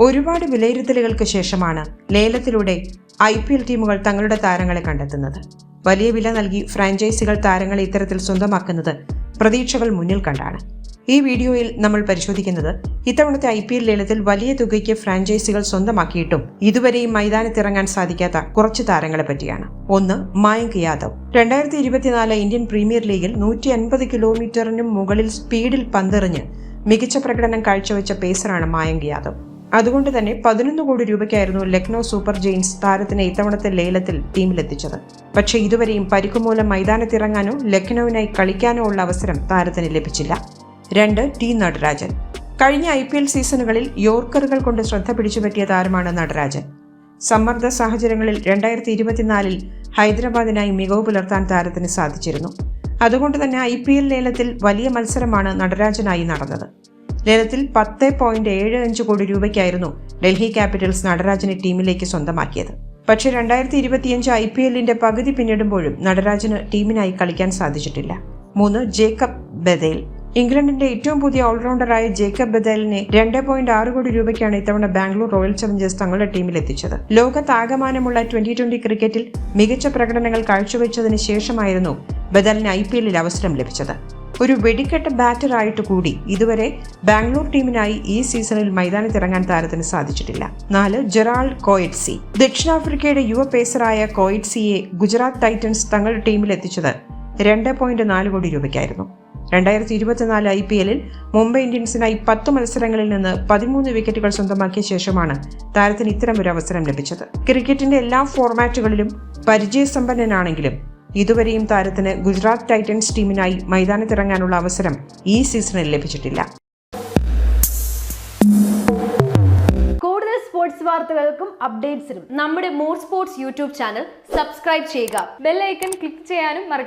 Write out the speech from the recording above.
ഒരുപാട് വിലയിരുത്തലുകൾക്ക് ശേഷമാണ് ലേലത്തിലൂടെ I P L ടീമുകൾ തങ്ങളുടെ താരങ്ങളെ കണ്ടെത്തുന്നത്. വലിയ വില നൽകി ഫ്രാഞ്ചൈസികൾ താരങ്ങളെ ഇത്തരത്തിൽ സ്വന്തമാക്കുന്നത് പ്രതീക്ഷകൾ മുന്നിൽ കണ്ടാണ്. ഈ വീഡിയോയിൽ നമ്മൾ പരിശോധിക്കുന്നത് ഇത്തവണത്തെ ഐ പി എൽ ലേലത്തിൽ വലിയ തുകയ്ക്ക് ഫ്രാഞ്ചൈസികൾ സ്വന്തമാക്കിയിട്ടും ഇതുവരെയും മൈതാനത്തിറങ്ങാൻ സാധിക്കാത്ത കുറച്ച് താരങ്ങളെ പറ്റിയാണ്. ഒന്ന് മായങ്ക് യാദവ്. രണ്ടായിരത്തി ഇരുപത്തിനാല് ഇന്ത്യൻ പ്രീമിയർ ലീഗിൽ നൂറ്റി അൻപത് കിലോമീറ്ററിനും മുകളിൽ സ്പീഡിൽ പന്തെറിഞ്ഞ് മികച്ച പ്രകടനം കാഴ്ചവെച്ച പേസറാണ് മായങ്ക് യാദവ്. അതുകൊണ്ട് തന്നെ പതിനൊന്ന് കോടി രൂപയ്ക്കായിരുന്നു ലക്നൗ സൂപ്പർ ജെയിൻസ് താരത്തിനെ ഇത്തവണത്തെ ലേലത്തിൽ ടീമിലെത്തിച്ചത്. പക്ഷേ ഇതുവരെയും പരിക്കുമൂലം മൈതാനത്തിറങ്ങാനോ ലക്നൌവിനായി കളിക്കാനോ ഉള്ള അവസരം താരത്തിന് ലഭിച്ചില്ല. രണ്ട് ടി നടരാജൻ. കഴിഞ്ഞ ഐ പി എൽ സീസണുകളിൽ യോർക്കറുകൾ കൊണ്ട് ശ്രദ്ധ പിടിച്ചുപറ്റിയ താരമാണ് നടരാജൻ. സമ്മർദ്ദ സാഹചര്യങ്ങളിൽ രണ്ടായിരത്തി ഇരുപത്തിനാലിൽ ഹൈദരാബാദിനായി മികവ് പുലർത്താൻ താരത്തിന് സാധിച്ചിരുന്നു. അതുകൊണ്ട് തന്നെ ഐ പി എൽ ലേലത്തിൽ വലിയ മത്സരമാണ് നടരാജനായി നടന്നത്. ലേലത്തിൽ പത്ത് പോയിന്റ് ഏഴ് അഞ്ച് കോടി രൂപയ്ക്കായിരുന്നു ഡൽഹി ക്യാപിറ്റൽസ് നടരാജനെ ടീമിലേക്ക് സ്വന്തമാക്കിയത്. പക്ഷേ രണ്ടായിരത്തി ഇരുപത്തിയഞ്ച് ഐ പി എല്ലിന്റെ പകുതി പിന്നിടുമ്പോഴും നടരാജന് ടീമിനായി കളിക്കാൻ സാധിച്ചിട്ടില്ല. മൂന്ന് ജേക്കബ് ബദേൽ. ഇംഗ്ലണ്ടിന്റെ ഏറ്റവും പുതിയ ഓൾറൗണ്ടറായ ജേക്കബ് ബദേലിനെ രണ്ട് പോയിന്റ് ആറ് കോടി രൂപയ്ക്കാണ് ഇത്തവണ ബാംഗ്ലൂർ റോയൽ ചലഞ്ചേഴ്സ് തങ്ങളുടെ ടീമിൽ എത്തിച്ചത് ലോകത്താകമാനമുള്ള ട്വന്റി ട്വന്റി ക്രിക്കറ്റിൽ മികച്ച പ്രകടനങ്ങൾ കാഴ്ചവെച്ചതിന് ശേഷമായിരുന്നു ബദലിന് ഐ പി എല്ലിൽ അവസരം ലഭിച്ചത്. ഒരു വെടിക്കെട്ട് ബാറ്ററായിട്ട് കൂടി ഇതുവരെ ബാംഗ്ലൂർ ടീമിനായി ഈ സീസണിൽ മൈതാനത്തിറങ്ങാൻ താരത്തിന് സാധിച്ചിട്ടില്ല. നാല് ജെറാൾഡ് കോയറ്റ്സി. ദക്ഷിണാഫ്രിക്കയുടെ യുവ പേസറായ കോയറ്റ്സിയെ ഗുജറാത്ത് ടൈറ്റൻസ് തങ്ങളുടെ ടീമിൽ എത്തിച്ചത് രണ്ട് പോയിന്റ് നാല് കോടി രൂപയ്ക്കായിരുന്നു. രണ്ടായിരത്തി ഇരുപത്തിനാല് ഐ പി എല്ലിൽ മുംബൈ ഇന്ത്യൻസിനായി പത്ത് മത്സരങ്ങളിൽ നിന്ന് പതിമൂന്ന് വിക്കറ്റുകൾ സ്വന്തമാക്കിയ ശേഷമാണ് താരത്തിന് ഇത്തരം ഒരു അവസരം ലഭിച്ചത്. ക്രിക്കറ്റിന്റെ എല്ലാ ഫോർമാറ്റുകളിലും പരിചയസമ്പന്നനാണെങ്കിലും ഇതുവരെയും താരത്തിന് ഗുജറാത്ത് ടൈറ്റൻസ് ടീമിനായി മൈതാനത്തിറങ്ങാനുള്ള അവസരം ഈ സീസണിൽ ലഭിച്ചിട്ടില്ല. കൂടുതൽ സ്പോർട്സ് വാർത്തകൾക്കും അപ്ഡേറ്റ്സിനും നമ്മുടെ more sports YouTube channel subscribe ചെയ്യുക. ബെല്ലൈക്കൺ ക്ലിക്ക് ചെയ്യാനും മറക്കരുത്.